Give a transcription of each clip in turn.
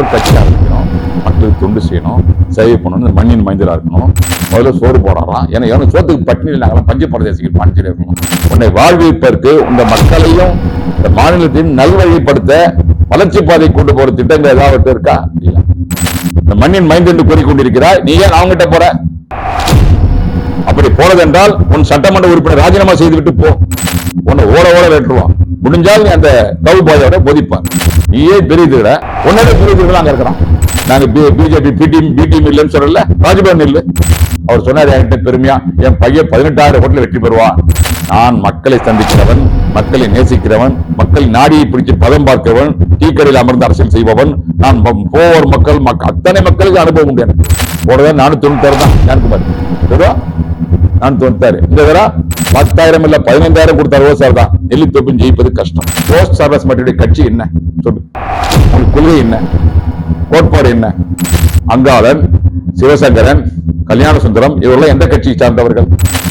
ஒரு கட்சி ஆரம்பிக்கணும் மக்களுக்கு தொண்டு செய்யணும் சேவை பண்ணணும் இந்த மண்ணின் மைந்தராக இருக்கணும். முதல்ல சோறு போடறான். ஏன்னா எவனும் சோத்துக்கு பட்டினி நாங்களாம் பஞ்ச பிரதேசிகள் பாண்டிச்சேரி இருக்கணும் உன்னை வாழ்விப்பதற்கு இந்த மக்களையும் இந்த மாநிலத்தையும் நல்வழிப்படுத்த வளர்ச்சி பாதை கொண்டு போற திட்டங்கள் ஏதாவது இருக்கா? இல்லை. இந்த மண்ணின் மைந்து என்று கூறிக்கொண்டிருக்கிறாய். நீ ஏன் அவங்ககிட்ட போற? அப்படி போனதென்றால் உன் சட்டமன்ற உறுப்பினர் ராஜினாமா செய்துவிட்டு போ. உன்னை ஓட ஓட வெட்டுருவான் முடிஞ்சால் நீ அந்த கவு பாதையோட போதிப்பான் நீயே பெரியதுல உன்னோட பெரியதுகள் அங்க இருக்கிறான் நாங்க பிஜேபி பி டீம் இல்லைன்னு சொல்லல. ராஜபவன் இல்லை. அவர் சொன்னார் என்கிட்ட பெருமையா? என் பையன் பதினெட்டாயிரம் கோட்டில் வெற்றி பெறுவான். நான் மக்களை சந்திக்கிறவன் மக்களை நேசிக்கிறவன் மக்கள் நாடியை பிடிச்சு பதம் பார்க்கிறவன் டீ கடையில் அமர்ந்து அரசியல் செய்பவன். நான் போவர் மக்கள் அத்தனை மக்களுக்கு அனுபவம் உண்டு எனக்கு. போனதான் நானூத்தி தொண்ணூத்தாறு தான். ஞானகுமார். நான் தொண்ணூத்தாறு இந்த தடவை பத்தாயிரம் இல்ல பதினைந்தாயிரம் கொடுத்தாரு சார் தான். நெல்லி ஜெயிப்பது கஷ்டம். போஸ்ட் சர்வீஸ் மட்டுடைய கட்சி என்ன? சொல்லு. கொள்கை என்ன? கோட்பாடு என்ன? அங்காளன் சிவசங்கரன் கல்யாண சுந்தரம் இவரெல்லாம் எந்த கட்சியை சார்ந்தவர்கள்?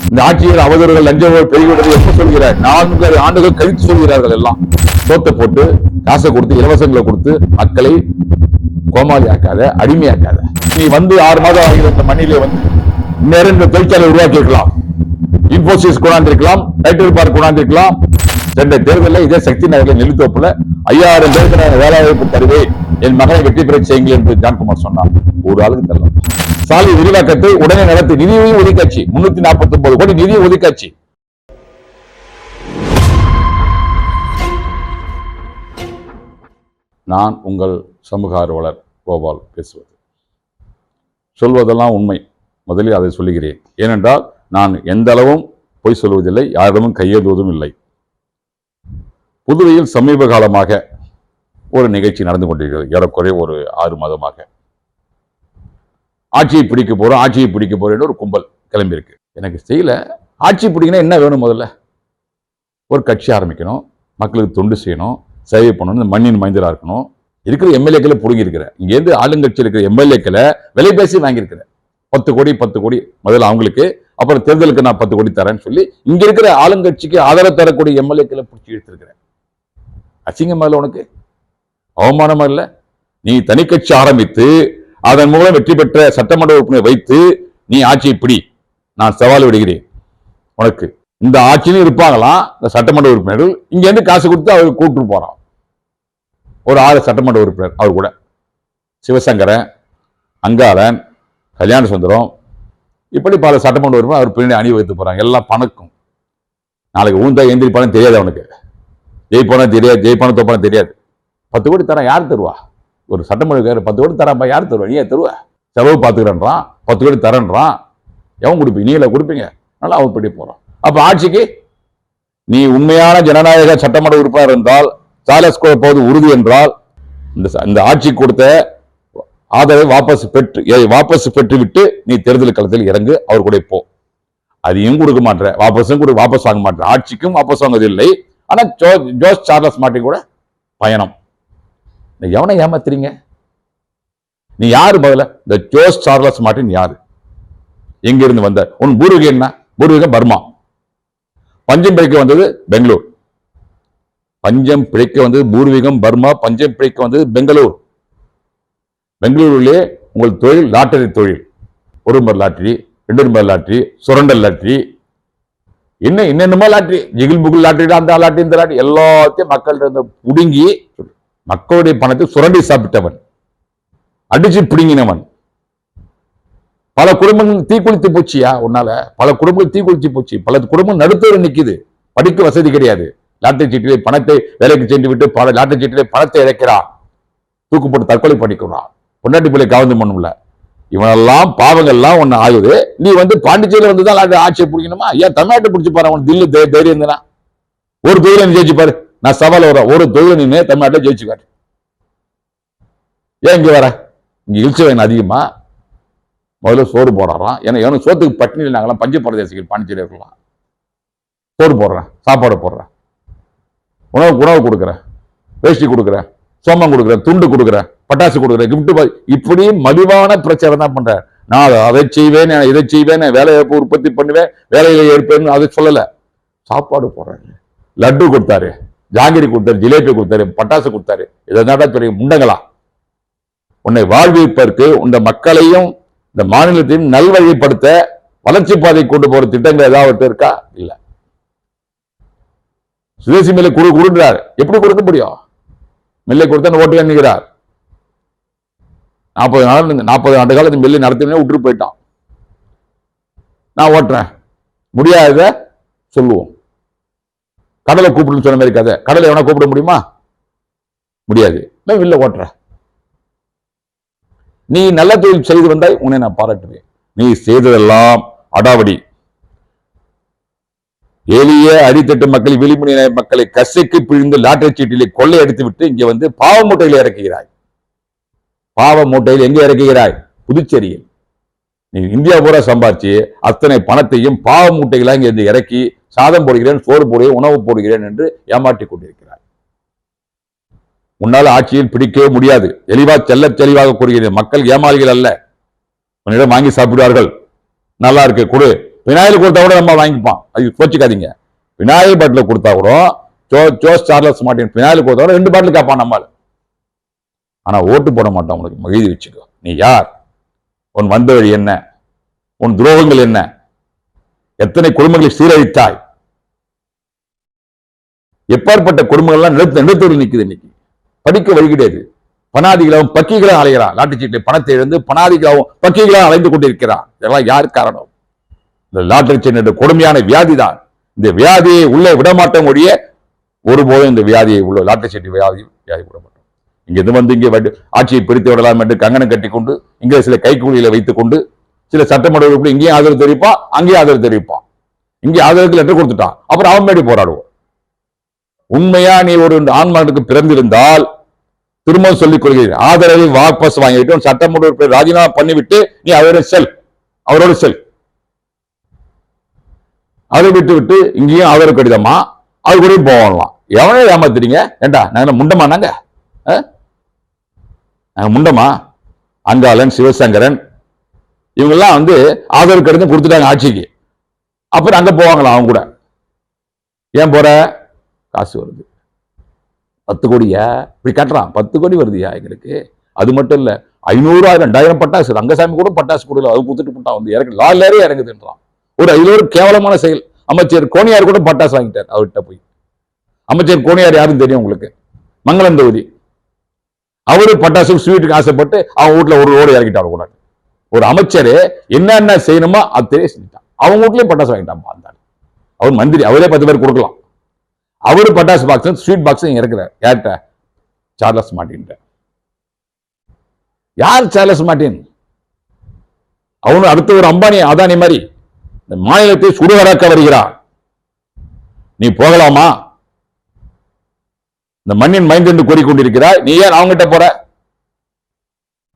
இந்த ஆட்சியில் அவதூறுகள் லஞ்சம் பெருகிவிட்டது எப்ப சொல்கிறார்? நான்கு ஆண்டுகள் கழித்து சொல்கிறார்கள் எல்லாம். சோத்தை போட்டு காசை கொடுத்து இலவசங்களை கொடுத்து மக்களை கோமாளியாக்காத அடிமையாக்காத. நீ வந்து ஆறு மாதம் ஆகிற இந்த மண்ணிலே வந்து. நேரம் இந்த தொழிற்சாலை உருவாக்கி இருக்கலாம் இன்போசிஸ் கொண்டாந்திருக்கலாம் டைட்டில் பார்க் கொண்டாந்திருக்கலாம். சென்ற தேர்தலில் இதே சக்தி நகரில் நெல்லித்தோப்புல ஐயாயிரம் பேருக்கு நான் வேலை வாய்ப்பு தருவேன் என் மகனை வெற்றி பெற செய்யுங்கள் என்று ஜான்குமார் சொன்னார். ஒரு ஆளுக்கு தரலாம் சாலை விரிவாக்கத்தை உடனே நடத்தி நிதியையும் ஒதுக்காச்சு முன்னூத்தி நாற்பத்தி ஒன்பது கோடி நிதியை ஒதுக்காச்சு நான் உங்கள் சமூக ஆர்வலர் கோபால் பேசுவது. சொல்வதெல்லாம் உண்மை. முதலில் அதை சொல்லுகிறேன். ஏனென்றால் நான் எந்த அளவும் பொய் சொல்வதில்லை யாரிடமும் கையேந்துவதும் இல்லை. புதுவையில் சமீப காலமாக ஒரு நிகழ்ச்சி நடந்து கொண்டிருக்கிறது ஏறக்குறைய ஒரு ஆறு மாதமாக. ஆட்சியை பிடிக்க போறோம் ஆட்சியை பிடிக்க போறேன்னு ஒரு கும்பல் கிளம்பியிருக்கு. எனக்கு செய்யல ஆட்சி பிடிக்கணும் என்ன வேணும் முதல்ல? ஒரு கட்சி ஆரம்பிக்கணும் மக்களுக்கு தொண்டு செய்யணும் சேவை பண்ணணும் இந்த மண்ணின் மைந்தராக இருக்கணும். இருக்கிற எம்எல்ஏக்களை பிடுங்கியிருக்கிறேன் இங்கேருந்து ஆளுங்கட்சி இருக்கிற எம்எல்ஏக்களை விலை பேசி வாங்கியிருக்கிறேன் பத்து கோடி பத்து கோடி முதல்ல அவங்களுக்கு. அப்புறம் தேர்தலுக்கு நான் பத்து கோடி தரேன்னு சொல்லி இங்க இருக்கிற ஆளுங்கட்சிக்கு ஆதரவு தரக்கூடிய எம்எல்ஏக்களை பிடிச்சி எடுத்திருக்கிறேன் அசிங்கமா இல்லை உனக்கு? அவமானமா இல்லை? நீ தனி கட்சி ஆரம்பித்து அதன் மூலம் வெற்றி பெற்ற சட்டமன்ற உறுப்பினர் வைத்து நீ ஆட்சியை பிடி. நான் சவால் விடுகிறேன். உனக்கு. இந்த ஆட்சியிலும் இருப்பாங்களாம் இந்த சட்டமன்ற உறுப்பினர்கள். இங்கேருந்து காசு கொடுத்து அவர் கூப்பிட்டு போறான். ஒரு ஆறு சட்டமன்ற உறுப்பினர் அவர் கூட. சிவசங்கரன் அங்காளன் கல்யாண சுந்தரம். இப்படி பல சட்டமன்ற உறுப்பினர் அவர் பின்னாடி அணி வைத்து போகிறாங்க எல்லாம் பணக்கும். நாளைக்கு ஊந்தா எந்திரிப்பானு தெரியாது அவனுக்கு. ஜெயிப்பானோ தெரியாது ஜெயிப்பானோ தோப்பானோ தெரியாது. பத்து கோடி தரான் யார் தருவா? ஒரு சட்டமன்ற பத்து கோடி தரான்பா யார் தருவா? நீயே தருவா? செலவு பார்த்துக்கிறேன்றான் பத்து கோடி தரேன்றான். எவன் கொடுப்பீங்க? நீங்கள கொடுப்பீங்க. நல்லா அவன் பிடி போகிறான் அப்போ ஆட்சிக்கு நீ உண்மையான ஜனநாயக சட்டமன்ற உறுப்பினர் இருந்தால் சாலஸ்கோ போது உறுதி என்றால் இந்த இந்த ஆட்சி கொடுத்த ஆதரவை வாபஸ் பெற்று ஏ, வாபஸ் பெற்றுவிட்டு நீ தேர்தல் களத்தில் இறங்கு அவர் கூட போ. அதையும் கொடுக்க மாட்டேற. வாபஸும் கொடு வாபஸ் வாங்க மாட்டேற. ஆட்சிக்கும் வாபஸ் வாங்குவதில்லை. ஆனா ஜோ ஜோஸ் சார்லஸ் மாட்டி கூட பயணம். நீ எவனை ஏமாத்துறீங்க? நீ யாரு பதில இந்த ஜோஸ் சார்லஸ் மார்ட்டின் யாரு? எங்கிருந்து வந்த? உன் பூர்வீகம் என்ன? பூர்வீகம் பர்மா. பஞ்சம் பிழைக்க வந்தது பெங்களூர். பஞ்சம் பிழைக்க வந்தது பூர்வீகம் பர்மா பஞ்சம் பிழைக்க வந்தது பெங்களூர். பெங்களூரிலே உங்கள் தொழில் லாட்டரி தொழில். ஒரு நம்பர் லாட்ரி ரெண்டு நம்பர் லாட்ரி சுரண்டல் லாட்ரி என்ன என்னென்னமோ லாட்ரி ஜிகில் புகில் லாட்ரி அந்த லாட்ரி இந்த லாட்ரி எல்லாத்தையும் மக்கள்கிட்ட இருந்து புடுங்கி மக்களுடைய பணத்தை சுரண்டி சாப்பிட்டவன். அடிச்சு பிடுங்கினவன். பல குடும்பங்கள் தீக்குளித்து போச்சியா உன்னால? பல குடும்பங்கள் தீக்குளித்து போச்சு. பல குடும்பம் நடுத்தர நிற்குது படிக்க வசதி கிடையாது. லாட்டரி சீட்டிலே பணத்தை வேலைக்கு சென்று விட்டு பல லாட்டரி சீட்டிலே பணத்தை இழக்கிறான். தூக்கு போட்டு தற்கொலை பண்ணிக்கிறான் பொண்டாட்டி பிள்ளை கவர்ந்து பண்ணும்ல இவனெல்லாம் பாவங்கள்லாம் ஒன்று ஆகுது நீ வந்து பாண்டிச்சேரியில் வந்து தான் ஆட்சியை பிடிக்கணுமா? ஏன் தமிழ்நாட்டை பிடிச்சி பாரு அவன் தில்லு தைரியம் இருந்தா ஒரு தொகுதியில் நீ ஜெயிச்சு பாரு. நான் சவால் வரேன் ஒரு தொகுதியில் நீ தமிழ்நாட்டில் ஜெயிச்சு காட்டு ஏன் இங்கே வர? இங்கே இழுச்சி வேணும் அதிகமாக முதல்ல சோறு போடுறான் ஏன்னா எவனும் சோத்துக்கு பட்டினியில் நாங்களாம் பஞ்ச பிரதேசிகள் பாண்டிச்சேரி இருக்கலாம். சோறு போடுறேன். சாப்பாடு போடுறேன். உணவு உணவு கொடுக்குறேன். வேஷ்டி கொடுக்குறேன். சோமம் கொடுக்குறேன் துண்டு கொடுக்குறேன் பட்டாசு கொடுக்குறேன் கிஃப்ட் இப்படி மலிவான பிரச்சாரம் தான் பண்றேன் நான் அதை- செய்வேன் இதை செய்வேன் நான் வேலை உற்பத்தி பண்ணுவேன் வேலையில ஏற்பேன் அதை சொல்லல. சாப்பாடு போடுறாங்க லட்டு கொடுத்தாரு ஜாங்கிரி கொடுத்தாரு ஜிலேபி கொடுத்தாரு பட்டாசு கொடுத்தாரு. இதை பெரிய முண்டங்களா? உன்னை வாழ்விப்பதற்கு இந்த மக்களையும் இந்த மாநிலத்தையும் நல்வழிப்படுத்த வளர்ச்சி பாதை கொண்டு போற திட்டங்கள் ஏதாவது இருக்கா? இல்ல. சுதேசி மேல குடு கொடுக்கிறார் எப்படி கொடுக்க முடியும்? மில்லை கொடுத்தா ஓட்டு எண்ணுகிறார் நாற்பது நாள் நாற்பது ஆண்டு காலத்து மில்லை நடத்தினே விட்டுட்டு போயிட்டான். நான் ஓட்டுறேன். முடியாத சொல்லுவோம். கடலை கூப்பிடுன்னு சொன்ன மாதிரி கதை. கடலை எவனா கூப்பிட முடியுமா? முடியாது. நான் வில்ல ஓட்டுறேன். நீ நல்ல தொழில் செய்து வந்தாய் உன்னை நான் பாராட்டுவேன். நீ செய்ததெல்லாம் அடாவடி. எளிய அடித்தட்டு மக்கள் விளிம்புநிலை மக்களை கசைக்கு பிழிந்து லாட்டரி சீட்டிலே கொள்ளையடித்து விட்டு இங்கே வந்து பாவ மூட்டையில் இறக்குகிறாய். பாவ மூட்டையில் எங்கே இறக்குகிறாய்? புதுச்சேரியில். நீ இந்தியா பூரா சம்பாரிச்சு அத்தனை பணத்தையும் பாவ மூட்டைகளாக இங்கே இருந்து இறக்கி சாதம் போடுகிறேன் சோறு போடுகிறேன் உணவு போடுகிறேன் என்று ஏமாற்றிக் கொண்டிருக்கிறாய். உன்னால் ஆட்சியில் பிடிக்கவே முடியாது. தெளிவாக செல்ல தெளிவாக கூறுகிறேன். மக்கள் ஏமாளிகள் அல்ல. உன்னிடம் வாங்கி சாப்பிடுவார்கள். நல்லா இருக்கு கொடு. விநாயகர் கொடுத்தா கூட நம்ம வாங்கிப்பான். அது கோச்சிக்காதீங்க. விநாயகர் பாட்டில் கொடுத்தா கூட ஜோ ஜோஸ் சார்லஸ் மார்டின் விநாயகர் கொடுத்தா கூட ரெண்டு பாட்டில் கேட்பான் நம்மால். ஆனா ஓட்டு போட மாட்டான் உனக்கு. மகிழ்ச்சி வச்சுக்கோ. நீ யார்? உன் வந்த வழி என்ன? உன் துரோகங்கள் என்ன? எத்தனை குடும்பங்களை சீரழித்தாய்? எப்பாற்பட்ட குடும்பங்கள்லாம் நிலத்து நிலத்தூரில் நிற்குது இன்னைக்கு. படிக்க வழி கிடையாது. பணாதிகளாகவும் பக்கிகளாக அலைகிறான். லாட்டரி பணத்தை இழந்து பணாதிகளாகவும் பக்கிகளாக அலைந்து கொண்டிருக்கிறான். இதெல்லாம் யார் காரணம்? இந்த லாட்டரி சீட்டு கொடுமையான வியாதி தான் இந்த வியாதியை உள்ளே விடமாட்டோம் ஒழிய ஒருபோதும் இந்த வியாதியை உள்ள லாட்டரி சீட்டு வியாதி வியாதி விட மாட்டோம் இங்கே இது வந்து இங்கே ஆட்சியை பிரித்து விடலாம் என்று கங்கணம் கட்டி கொண்டு இங்கே சில கைக்கூலிகளை வைத்துக் கொண்டு சில சட்டமன்ற உறுப்பினர் இங்கேயும் ஆதரவு தெரிவிப்பான் அங்கேயும் ஆதரவு தெரிவிப்பான். இங்கே ஆதரவுக்கு லெட்டர் கொடுத்துட்டான். அப்புறம் அவன் மேடி போராடுவோம் உண்மையா நீ ஒரு ஆண்மகனுக்கு பிறந்திருந்தால் திரும்ப சொல்லிக் கொள்கிறேன். ஆதரவை வாபஸ் வாங்கிட்டு சட்டமன்ற உறுப்பினர் ராஜினாமா பண்ணிவிட்டு நீ அவரோட செல். அவரோட செல். அதை விட்டு விட்டு இங்கேயும் ஆதரவு கடிதமா? அது கூட போகலாம் எவனே ஏமாத்துறீங்க ஏண்டா நாங்கள் முண்டமா நாங்க? ஆ? முண்டமா? அங்காளன் சிவசங்கரன் இவங்கெல்லாம் வந்து ஆதரவு கடிதம் கொடுத்துட்டாங்க ஆட்சிக்கு. அப்புறம் அங்கே போவாங்களா அவங்க கூட. ஏன் போற? காசு வருது. பத்து கோடியா? இப்படி கட்டுறான். பத்து கோடி வருதுயா எங்களுக்கு? அது மட்டும் இல்லை ஐநூறு ஆயிரம் ரெண்டாயிரம் பட்டாசு ரங்கசாமி கூட பட்டாசு கொடுக்கல. அது கொடுத்துட்டு போட்டான் வந்து. இறங்கு லாரிலே இறங்குதுன்றான். ஒரு ஐநூறு கேவலமான செயல். அமைச்சர் கோணியார் கூட பட்டாசு வாங்கிட்டார் அவர்கிட்ட போய். அமைச்சர் கோணியார் யாரும் தெரியும் உங்களுக்கு? மங்களம் தொகுதி. அவரு பட்டாசு ஸ்வீட்டுக்கு ஆசைப்பட்டு அவன் வீட்டில் ஒரு ரோடு இறக்கிட்டார் கூட. ஒரு அமைச்சர் என்னென்ன செய்யணுமோ அது செஞ்சுட்டான். அவங்க வீட்லயும் பட்டாசு வாங்கிட்டான் அந்த அவர் மந்திரி அவரே பத்து பேர் கொடுக்கலாம். அவரு பட்டாசு பாக்ஸ் ஸ்வீட் பாக்ஸ் இறக்குறாரு. யார்கிட்ட? சார்லஸ் மார்டின் யார் சார்லஸ் மார்டின் அவனு அடுத்த ஒரு அம்பானி அதானி மாதிரி. இந்த மாநிலத்தை சுடுகடக்க வருகிறார். நீ போகலாமா? இந்த மண்ணின் மைந்து என்று கூறிக்கொண்டிருக்கிறாய். நீ ஏன் அவங்ககிட்ட போற?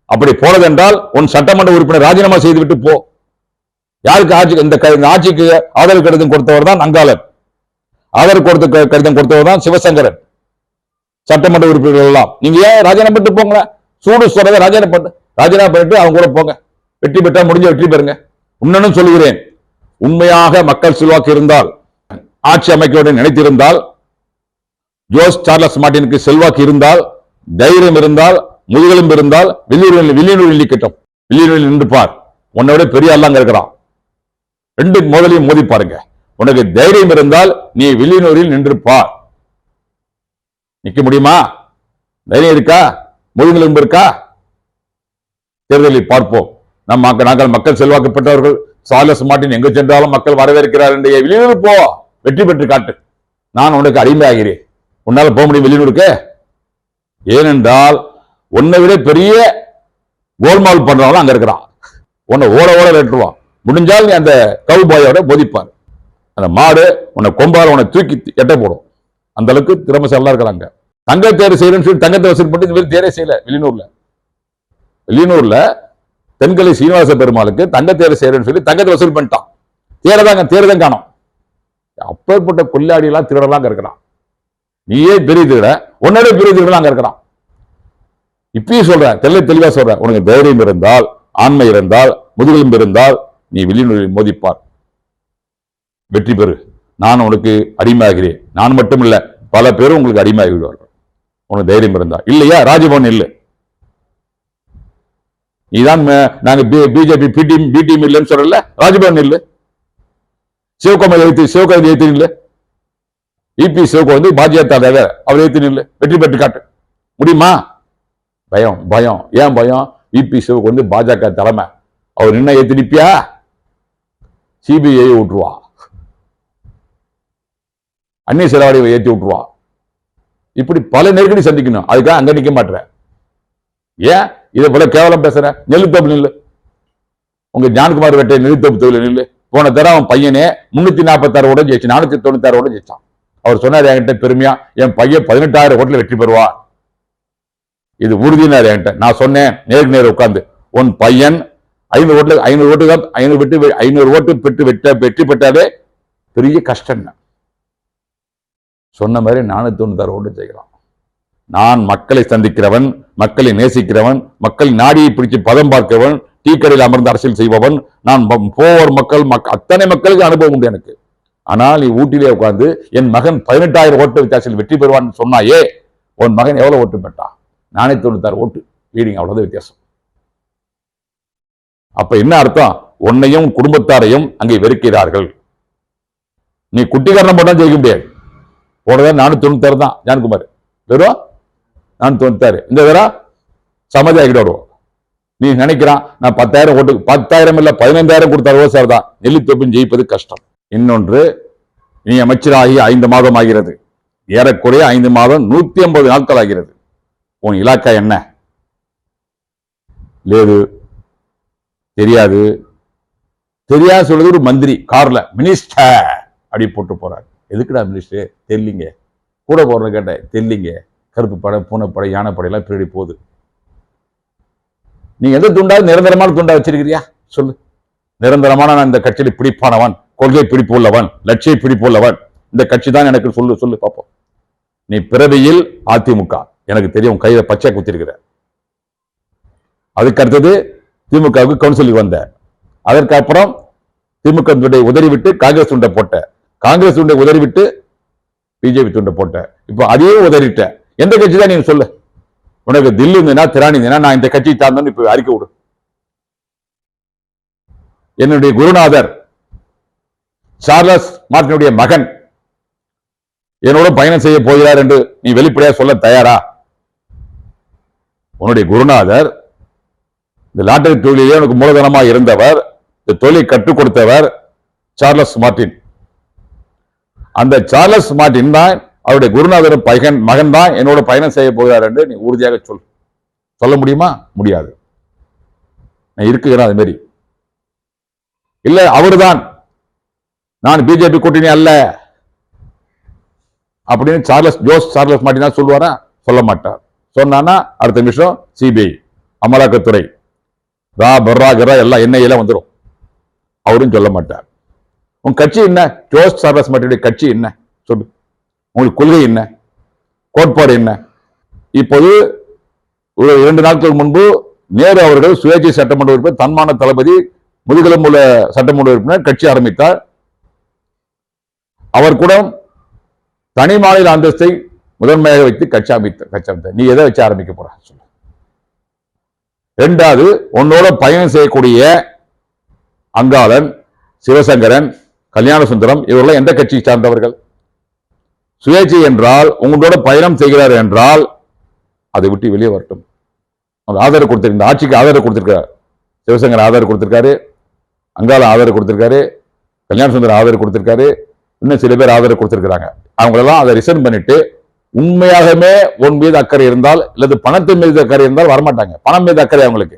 அப்படி போனதென்றால் உன் சட்டமன்ற உறுப்பினர் ராஜினாமா செய்துவிட்டு போ. யாருக்கு ஆட்சி இந்த க- ஆட்சிக்கு ஆதரவு கடிதம் கொடுத்தவர் தான் அங்காளன். ஆதரவு கொடுத்த க- கடிதம் கொடுத்தவர் தான் சிவசங்கரன். சட்டமன்ற உறுப்பினர்கள் எல்லாம். நீங்க ஏன் ராஜினாமா பண்ணிட்டு போங்களேன் சூடு சொல்றதை ராஜினாமா பண்ணு. ராஜினாமா பண்ணிட்டு அவங்க கூட போங்க. வெற்றி பெற்றா முடிஞ்ச வெற்றி பெறுங்க. இன்னொன்னு சொல்லுகிறேன். உண்மையாக மக்கள் செல்வாக்கு இருந்தால் ஆட்சி அமைக்க நினைத்திருந்தால் ஜோஸ் சார்லஸ் மார்ட்டினுக்கு செல்வாக்கு இருந்தால் தைரியம் இருந்தால் முதுகெலும்பு இருந்தால் வில்லியனூரில் வில்லியனூரில் நிற்கட்டும். வில்லியனூரில் நின்று பார். உன்னை விட பெரிய அல்லாங்க இருக்கிறான். ரெண்டு மோதலையும் மோதி பாருங்க. உனக்கு தைரியம் இருந்தால் நீ வில்லியனூரில் நின்று பார். நிக்க முடியுமா? தைரியம் இருக்கா? முதுகெலும்பு இருக்கா? தேர்தலில் பார்ப்போம். நம் நாங்கள் மக்கள் செல்வாக்கு பெற்றவர்கள் சார்லஸ் மார்டின் எங்கு சென்றாலும் மக்கள் வரவேற்கிறார் என்று வெளியூர் போ. வெற்றி பெற்று காட்டு. நான் உனக்கு அடிமையாகிறேன். உன்னால போக முடியும் வெளியூருக்கு? ஏனென்றால் உன்னை விட பெரிய கோல்மால் பண்றவன் அங்க இருக்கிறான். உன்னை ஓட ஓட வெட்டுவான் முடிஞ்சால் நீ அந்த கவுபாயோட போதிப்பார் அந்த மாடு உன்னை கொம்பால உன்னை தூக்கி எட்ட போடும். அந்த அளவுக்கு திறமைசாலாம் இருக்கிறாங்க தங்க தேர் செய்யறேன்னு சொல்லி தங்கத்தை வசூல் பண்ணி இந்த மாதிரி தேரே செய்யல வெளியூர்ல. வெளியூர்ல தென்கலை சீனிவாச பெருமாளுக்கு தங்க தேர்வு சொல்லி தங்கத்தை வசூல் பண்ணிட்டான். தேரதாங்க தேர்தான் காணும். அப்பேற்பட்ட கொள்ளாடியெல்லாம் திருடலாங்க இருக்கிறான். நீயே பெரிய திருட உன்னோட பெரிய திருடலாம் அங்க இருக்கிறான். இப்பயும் சொல்றேன் தெல்ல தெளிவா சொல்றேன் உனக்கு தைரியம் இருந்தால் ஆண்மை இருந்தால் முதுகெலும்பு இருந்தால் நீ வெளிநூலில் மோதிப்பார். வெற்றி பெறு. நான் உனக்கு அடிமையாகிறேன். நான் மட்டும் இல்ல பல பேரும் உங்களுக்கு அடிமையாகி விடுவார்கள் உனக்கு தைரியம் இருந்தா இல்லையா? ராஜபவன் இல்லை. இதான் நாங்கள் நாங்க BJP B team B team இல்லைன்னு சொல்றல ராஜபவன் இல்லை. சிவகுமார் எழுத்து சிவகுமார் எழுத்து இல்லை. இபி சிவகு வந்து பாஜக தலைவர் அவர் எழுத்து இல்லை. வெற்றி பெற்று காட்டு. முடியுமா? பயம் பயம். ஏன் பயம்? இபி சிவகு வந்து பாஜக தலைமை. அவர் என்ன ஏத்து நிப்பியா? சிபிஐ விட்டுருவா. அந்நிய செலவாடியை ஏற்றி விட்டுருவா. இப்படி பல நெருக்கடி சந்திக்கணும். அதுக்காக அங்க நிற்க மாட்டேன் ஏன்? இதை போல கேவலம் பேசுற? நெல்லுத்தப்பு நில்லு. உங்க ஜான்குமார் வெட்டை நெல்லுத்தப்பு தொழில் நில்லு. போன தடவை அவன் பையனே முன்னூத்தி நாற்பத்தாறு ஓட ஜெயிச்சு நானூத்தி தொண்ணூத்தாறு ஓட ஜெயிச்சான். அவர் சொன்னார் என்கிட்ட பெருமையா என் பையன் பதினெட்டாயிரம் ஓட்டுல வெற்றி பெறுவார் இது உறுதினார் என்கிட்ட. நான் சொன்னேன் நேருக்கு நேர் உட்காந்து உன் பையன் ஐநூறு ஓட்டு ஐநூறு ஓட்டு தான் ஐநூறு விட்டு ஐநூறு ஓட்டு பெற்று வெட்ட வெற்றி பெற்றாலே பெரிய கஷ்டம் சொன்ன மாதிரி நானூத்தி தொண்ணூத்தாறு ஓட்டு ஜெயிக்கலாம் நான் மக்களை சந்திக்கிறவன் மக்களை நேசிக்கிறவன் மக்கள் நாடியை பிடிச்சு பதம் பார்க்கிறவன் டீ கடையில் அமர்ந்து அரசியல் செய்பவன் நான் போவர் மக்கள் மக் அத்தனை மக்களுக்கு அனுபவம் உண்டு எனக்கு. ஆனால் நீ ஊட்டிலே உட்கார்ந்து என் மகன் பதினெட்டாயிரம் ஓட்டு வித்தியாசத்தில் வெற்றி பெறுவான்னு சொன்னாயே உன் மகன் எவ்வளவு ஓட்டு பெற்றான்? நானே தொண்ணூத்தாறு ஓட்டு லீடிங் அவ்வளவுதான் வித்தியாசம். அப்ப என்ன அர்த்தம்? உன்னையும் குடும்பத்தாரையும் அங்கே வெறுக்கிறார்கள். நீ குட்டிக்காரணம் போட்டா ஜெயிக்க முடியாது. போனதான் நானூத்தி தொண்ணூத்தாறு தான் ஜான்குமார். வெறும் நான் தோத்தாரு. இந்த தடவை சமதி ஆகிட்டு வருவோம் நீ நினைக்கிறான் நான் பத்தாயிரம் ஓட்டு பத்தாயிரம் இல்லை பதினைந்தாயிரம் கொடுத்தாரோ சார் தான் நெல்லித்தொப்பின் ஜெயிப்பது கஷ்டம். இன்னொன்று நீ அமைச்சராகி ஐந்து மாதம் ஆகிறது. ஏறக்குறைய ஐந்து மாதம் நூத்தி ஐம்பது நாட்கள் ஆகிறது. உன் இலாக்கா என்ன? லேது தெரியாது. தெரியாது சொல்றது ஒரு மந்திரி கார்ல மினிஸ்டர் அப்படி போட்டு போறாரு. எதுக்குடா மினிஸ்டர் தெரியலிங்க. கூட போறேன்னு கேட்டேன் தெரியலிங்க. கருப்பு படை பூனைப்படை யானைப்படையெல்லாம் பின்னாடி போகுது. நீ எந்த துண்டாவது நிரந்தரமான துண்டா வச்சிருக்கிறியா? சொல்லு. நிரந்தரமான நான் இந்த கட்சியில் பிடிப்பானவன் கொள்கை பிடிப்பு உள்ளவன் லட்சிய பிடிப்பு உள்ளவன். இந்த கட்சி தான் எனக்கு சொல்லு சொல்லு பார்ப்போம் நீ பிறவியில் அதிமுக. எனக்கு தெரியும் கையில பச்சை குத்திருக்கிற. அதுக்கு அடுத்தது திமுகவுக்கு கவுன்சிலுக்கு வந்த. அதற்கு அப்புறம் திமுக துண்டை உதறிவிட்டு காங்கிரஸ் துண்டை போட்ட. காங்கிரஸ் துண்டை உதறிவிட்டு பிஜேபி துண்டை போட்ட. இப்போ அதையே உதறிட்ட. எந்த கட்சி தான் நீங்க சொல்லு? உனக்கு தில்லி இருந்ததுன்னா திராணி இருந்ததுன்னா நான் இந்த கட்சியை சார்ந்தேன்னு இப்ப அறிக்கை விடு. என்னுடைய குருநாதர் சார்லஸ் மார்ட்டினுடைய மகன் என்னோட பயணம் செய்ய போகிறார் என்று நீ வெளிப்படையா சொல்ல தயாரா? உன்னுடைய குருநாதர் இந்த லாட்டரி தொழிலே உனக்கு மூலதனமா இருந்தவர் இந்த தொழிலை கற்றுக் கொடுத்தவர் சார்லஸ் மார்ட்டின். அந்த சார்லஸ் மார்டின் தான் அவருடைய குருநாதரும் பகன் மகன் தான் என்னோட பயணம் செய்ய போகிறார் என்று நீ உறுதியாக சொல். சொல்ல முடியுமா? முடியாது. நான் இருக்குகிறேன் அது மாதிரி இல்ல அவர்தான். நான் பிஜேபி கூட்டணி அல்ல. அப்படின்னு சார்லஸ் ஜோஸ் சார்லஸ் மார்ட்டின் தான் சொல்லுவாரா? சொல்ல மாட்டார். சொன்னான்னா அடுத்த நிமிஷம் சிபிஐ அமலாக்கத்துறை ரா பர்ரா கரா எல்லாம் எண்ணெயில வந்துடும் அவரும் சொல்ல மாட்டார். உன் கட்சி என்ன? ஜோஸ் சார்லஸ் மாட்டியுடைய கட்சி என்ன? சொல்லு. உங்களுக்கு கொள்கை என்ன? கோட்பாடு என்ன? இப்போது ஒரு இரண்டு நாட்கள் முன்பு நேரு அவர்கள் சுயேட்சை சட்டமன்ற உறுப்பினர் தன்மான தளபதி முதுகெலும்புள்ள சட்டமன்ற உறுப்பினர் கட்சி ஆரம்பித்தார். அவர் கூட தனி மாநில அந்தஸ்தை முதன்மையாக வைத்து கட்சி அமைத்த கட்சி அமைத்த நீ எதை வச்சு ஆரம்பிக்க போற? சொல்லு. ரெண்டாவது உன்னோட பயணம் செய்யக்கூடிய அங்காளன் சிவசங்கரன் கல்யாண சுந்தரம் இவர்கள் எந்த கட்சியை சார்ந்தவர்கள்? சுயேட்சை என்றால் உங்களோட பயணம் செய்கிறார் என்றால் அதை விட்டு வெளியே வரட்டும். அவர் ஆதரவு கொடுத்திருக்க இந்த ஆட்சிக்கு ஆதரவு கொடுத்திருக்காரு சிவசங்கர் ஆதரவு கொடுத்திருக்காரு அங்காள ஆதரவு கொடுத்திருக்காரு கல்யாண சுந்தர் ஆதரவு கொடுத்திருக்காரு இன்னும் சில பேர் ஆதரவு கொடுத்திருக்கிறாங்க. அவங்களெல்லாம் அதை ரிசர்ன் பண்ணிட்டு உண்மையாகவே உன் மீது அக்கறை இருந்தால் அல்லது பணத்தின் மீது அக்கறை இருந்தால் வரமாட்டாங்க. பணம் மீது அக்கறை அவங்களுக்கு.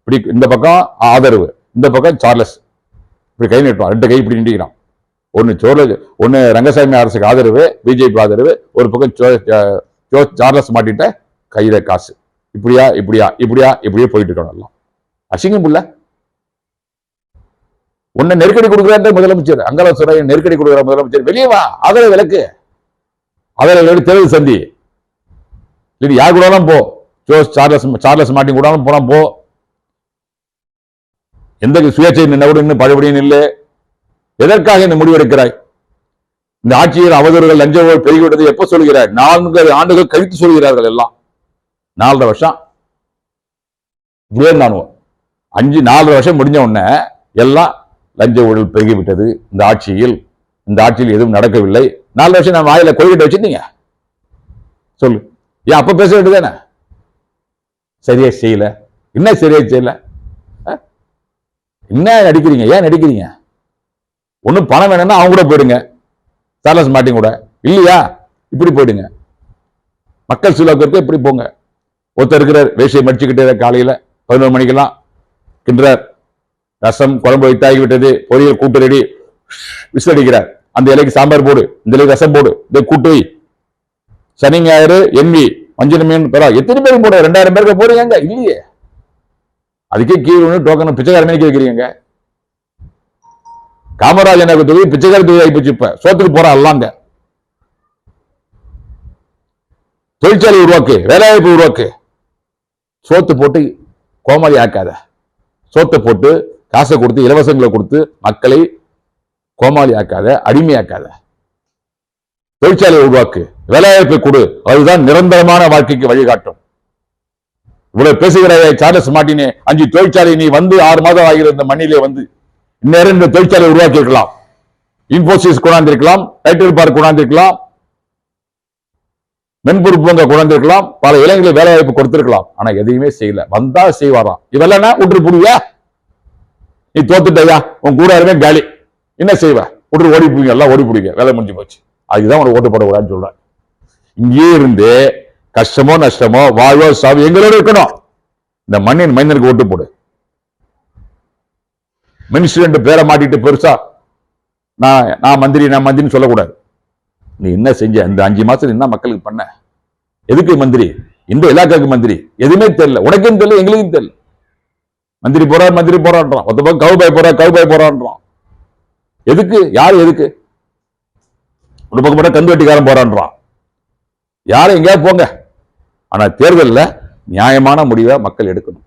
இப்படி இந்த பக்கம் ஆதரவு இந்த பக்கம் சார்லஸ் இப்படி கை நீட்டுவான். ரெண்டு கை இப்படி நீட்டிக்கிறான். ஒன்று சோழ ஒன்று ரங்கசாமி அரசுக்கு ஆதரவு பிஜேபி ஆதரவு ஒரு பக்கம் ஜோ சார்லஸ் மாட்டிட்ட கையில காசு. இப்படியா இப்படியா இப்படியா இப்படியே போயிட்டு இருக்கணும் எல்லாம். அசிங்கம் புள்ள உன்னை நெருக்கடி கொடுக்குறாரு முதலமைச்சர். அங்கல சுரை நெருக்கடி கொடுக்குற முதலமைச்சர். வெளியே வா ஆதரவு விலக்கு. ஆதரவு விளக்கு தேர்தல் சந்தி. இது யார் கூடாலும் போ. ஜோஸ் சார்லஸ் சார்லஸ் மாட்டின் கூடாலும் போனால் போ. எந்த சுயேட்சை நின்ன கூட இன்னும் பழபடியும் இல்லை எதற்காக இந்த முடிவெடுக்கிறாய்? இந்த ஆட்சியில் அவதூறுகள் லஞ்ச ஊழல் பெருகிவிட்டது எப்ப சொல்கிறாய்? நான்கு ஆண்டுகள் கழித்து சொல்கிறார்கள் எல்லாம். நாலரை வருஷம். இப்படியே அஞ்சு நாலு வருஷம் முடிஞ்ச உடனே எல்லாம் லஞ்ச ஊழல் பெருகிவிட்டது. இந்த ஆட்சியில் இந்த ஆட்சியில் எதுவும் நடக்கவில்லை. நாலு வருஷம் நான் வாயில கொள்கிட்ட வச்சிருந்தீங்க. சொல்லு. ஏன் அப்ப பேச வேண்டியதானே சரியா செய்யல. என்ன சரியா செய்யல? என்ன நடிக்கிறீங்க? ஏன் நடிக்கிறீங்க? ஒன்றும் பணம் வேணும்னா அவங்க கூட போயிடுங்க. சார்லஸ் மார்ட்டின் கூட. இல்லையா? இப்படி போயிடுங்க. மக்கள் செல்வாக்கு இப்படி போங்க. ஒருத்தர் இருக்கிறார் வேஷியை மடிச்சுக்கிட்டே காலையில். பதினோரு மணிக்கெல்லாம் கின்றார் ரசம் குழம்பு வைத்தாகி விட்டது பொரியல் கூட்டு ரெடி. விசிலடிக்கிறார். அந்த இலைக்கு சாம்பார் போடு. இந்த இலைக்கு ரசம் போடு. இந்த கூட்டு வை. சனி ஞாயிறு என்வி மஞ்சள் மீன் பெறா எத்தனை பேருக்கு போட ரெண்டாயிரம் பேருக்கு போறீங்க இல்லையே. அதுக்கே கீழே ஒன்று டோக்கன் பிச்சைக்காரமே கேட்குறீங்க காமராஜ் எனக்கு தொகுதி பிச்சைக்கார தொகுதி ஆகி போச்சு இப்ப. சோத்துக்கு போற அல்லாங்க. தொழிற்சாலை உருவாக்கு வேலைவாய்ப்பு உருவாக்கு. சோத்து போட்டு கோமாளி ஆக்காத. சோத்தை போட்டு காசை கொடுத்து இலவசங்களை கொடுத்து மக்களை கோமாளி ஆக்காத அடிமையாக்காத. தொழிற்சாலை உருவாக்கு. வேலைவாய்ப்பை கொடு. அதுதான் நிரந்தரமான வாழ்க்கைக்கு வழிகாட்டும். இவ்வளவு பேசுகிற சார்லஸ் மாட்டினே அஞ்சு தொழிற்சாலை நீ வந்து ஆறு மாதம் ஆகிற இந்த மண்ணிலே வந்து இந்நேரம் இந்த தொழிற்சாலை உருவாக்கி இருக்கலாம் இன்போசிஸ் கொண்டாந்திருக்கலாம் டைட்டில் பார்க் கொண்டாந்திருக்கலாம் மென்பொருள் பூங்கா கொண்டாந்திருக்கலாம் பல இளைஞர்கள் வேலை வாய்ப்பு கொடுத்திருக்கலாம். ஆனா எதையுமே செய்யல. வந்தா செய்வாராம். இதெல்லாம் விட்டுரு புடுவியா நீ தோத்துட்டையா உன் கூட யாருமே காலி. என்ன செய்வ? விட்டுரு ஓடி பிடிங்க எல்லாம் ஓடி பிடிங்க வேலை முடிஞ்சு போச்சு. அதுக்குதான் உனக்கு ஓட்டு போட கூடாதுன்னு சொல்றேன். இங்கேயே இருந்து கஷ்டமோ நஷ்டமோ வாழ்வோ சாவு எங்களோட இருக்கணும். இந்த மண்ணின் மைந்தனுக்கு ஓட்டு போடு. மினிஸ்டர் பேரை மாட்டிட்டு பெருசா. நான் நான் மந்திரி நான் மந்திரின்னு சொல்லக்கூடாது. நீ என்ன செஞ்ச? இந்த அஞ்சு மாசம் என்ன மக்களுக்கு பண்ண? எதுக்கு மந்திரி? இந்த இலாக்காக்கு மந்திரி. எதுவுமே தெரியல. உனக்கும் தெரியல எங்களுக்கும் தெரியல. மந்திரி போறார் மந்திரி போறான்றான். ஒத்த பக்கம் கவுபாய் போறா கவுபாய் போறான்றான். எதுக்கு? யாரு எதுக்கு? ஒரு பக்கம் போட கந்து வெட்டிக்காரன் போறான்றான். யாரும் எங்கேயாவது போங்க. ஆனா தேர்தல்ல நியாயமான முடிவை மக்கள் எடுக்கணும்.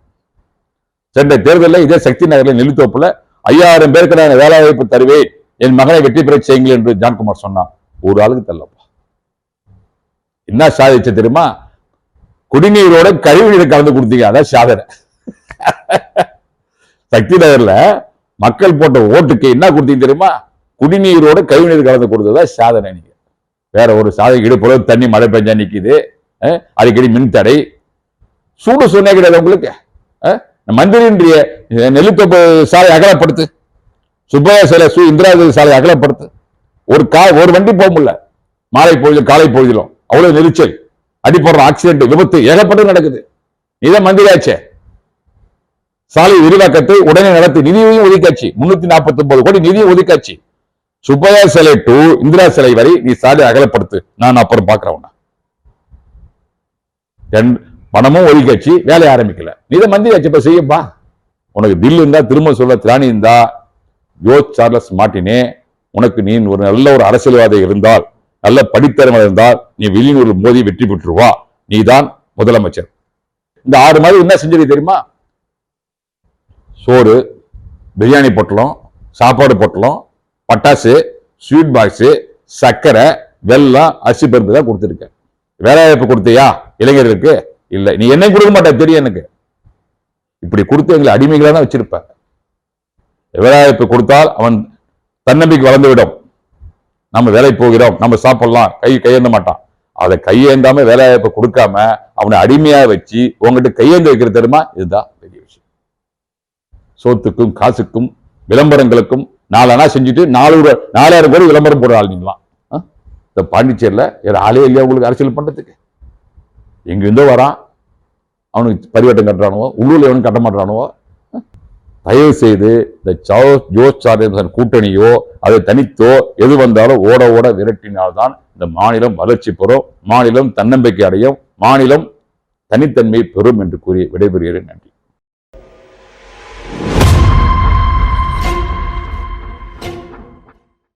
சென்ற தேர்தலில் இதே சக்தி நகரில் நெல்லித்தோப்புல ஐயாயிரம் பேருக்கு நான் வேலை வாய்ப்பு தருவேன் என் மகனை வெற்றி பெற செய்யுங்கள் என்று ஜான்குமார் சொன்னான். ஒரு ஆளுக்கு தள்ளப்பா என்ன சாதிச்ச தெரியுமா? குடிநீரோட கழிவுநீரை கலந்து கொடுத்தீங்க. அதான் சாதனை. சக்தி நகர்ல மக்கள் போட்ட ஓட்டுக்கு என்ன கொடுத்தீங்க தெரியுமா? குடிநீரோட கழிவுநீர் கலந்து கொடுத்ததா சாதனை நீங்க. வேற ஒரு சாதனை இடுப்புல தண்ணி மழை பெஞ்சா நிக்குது. அடிக்கடி மின் தடை சூடு சொன்னே கிடையாது உங்களுக்கு. மந்திரின்றிய நெல்லித்தோப்பு சாலை அகலப்படுத்து சுப்பையா சிலை சு இந்திரா சாலை அகலப்படுத்து. ஒரு கா ஒரு வண்டி போக முடியல. மாலை பொழுது காலை பொழுதிலும். அவ்வளவு நெரிச்சல். அடிப்படுற ஆக்சிடென்ட் விபத்து ஏகப்பட்டு நடக்குது. இதை மந்திரியாச்சே. சாலை விரிவாக்கத்தை உடனே நடத்தி நிதியையும் ஒதுக்காச்சு முன்னூத்தி நாற்பத்தி ஒன்பது கோடி நிதியும் ஒதுக்காச்சு சுப்பையா சிலை டு இந்திரா சிலை வரை நீ சாலை அகலப்படுத்து. நான் அப்புறம் பாக்குறேன் ரெண்டு- பணமும் ஒதுக்காச்சு வேலையை ஆரம்பிக்கல. நீ மந்தி மந்திரியாச்சு இப்ப செய்யப்பா. உனக்கு தில் இருந்தா திரும்ப சொல்ல திராணி இருந்தா ஜோ சார்லஸ் மாட்டினே உனக்கு நீ ஒரு நல்ல ஒரு அரசியல்வாதி இருந்தால் நல்ல படித்தரமா இருந்தால் நீ வெளியூர் மோதி வெற்றி பெற்றுவா. நீதான் முதலமைச்சர். இந்த ஆறு மாதம் என்ன செஞ்சது தெரியுமா? சோறு பிரியாணி பொட்டலம் சாப்பாடு பொட்டலம் பட்டாசு ஸ்வீட் பாக்ஸு சர்க்கரை வெள்ளம் அரிசி பருப்பு தான் வேலை வேலைவாய்ப்பு கொடுத்தியா? இளைஞர்களுக்கு? இல்லை நீ என்னை கொடுக்க மாட்டா தெரியும் எனக்கு. இப்படி கொடுத்து எங்களை அடிமைகளாக தான் வச்சிருப்ப வேலைவாய்ப்பு கொடுத்தால் அவன் தன்னம்பிக்கை வளர்ந்துவிடும். நம்ம வேலைக்கு போகிறோம் நம்ம சாப்பிடலாம் கை கையேந்த மாட்டான். அதை கையேந்தாம வேலைவாய்ப்பை கொடுக்காம அவனை அடிமையா வச்சு உங்ககிட்ட கையேந்து வைக்கிறது தெரியுமா? இதுதான் பெரிய விஷயம். சோத்துக்கும் காசுக்கும் விளம்பரங்களுக்கும் நாலனா செஞ்சுட்டு நாலு நாலாயிரம் கோடி விளம்பரம் போடுற ஆள் நீங்களாம். இந்த பாண்டிச்சேரியில் ஆளே இல்லையா உங்களுக்கு அரசியல் பண்றதுக்கு? எங்கிருந்தோ வரான். அவனுக்கு பரிவட்டம் கட்டுறானுவோ உள்ளூரில் எவனும் கட்ட மாட்டானுவோ தயவு செய்து இந்த ஜோ- ஜோஸ் சார்லஸ் கூட்டணியோ அதை தனித்தோ எது வந்தாலும் ஓட ஓட விரட்டினால்தான் இந்த மாநிலம் வளர்ச்சி பெறும். மாநிலம் தன்னம்பிக்கை அடையும். மாநிலம் தனித்தன்மை பெறும் என்று கூறி விடைபெறுகிறேன். நன்றி.